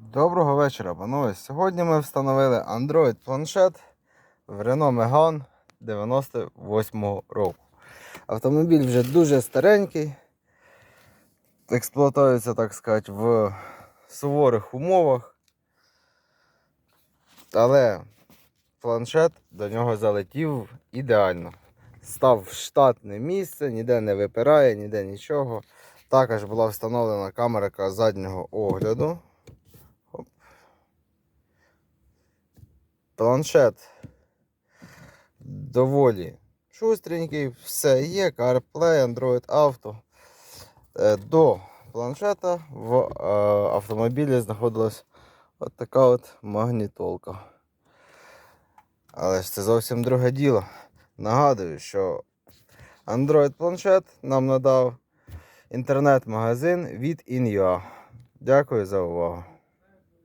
Доброго вечора, панове. Сьогодні ми встановили Android планшет в Renault Megane 98 року. Автомобіль вже дуже старенький. Експлуатується, так сказати, в суворих умовах. Але планшет до нього залетів ідеально. Став в штатне місце, ніде не випирає, ніде нічого. Також була встановлена камера заднього огляду. Планшет доволі шустренький, все є, CarPlay, Android Auto. Е, До планшета в е, автомобілі знаходилась от така от магнітолка. Але ж це зовсім друге діло. Нагадую, що Android планшет нам надав інтернет-магазин від InUA. Дякую за увагу.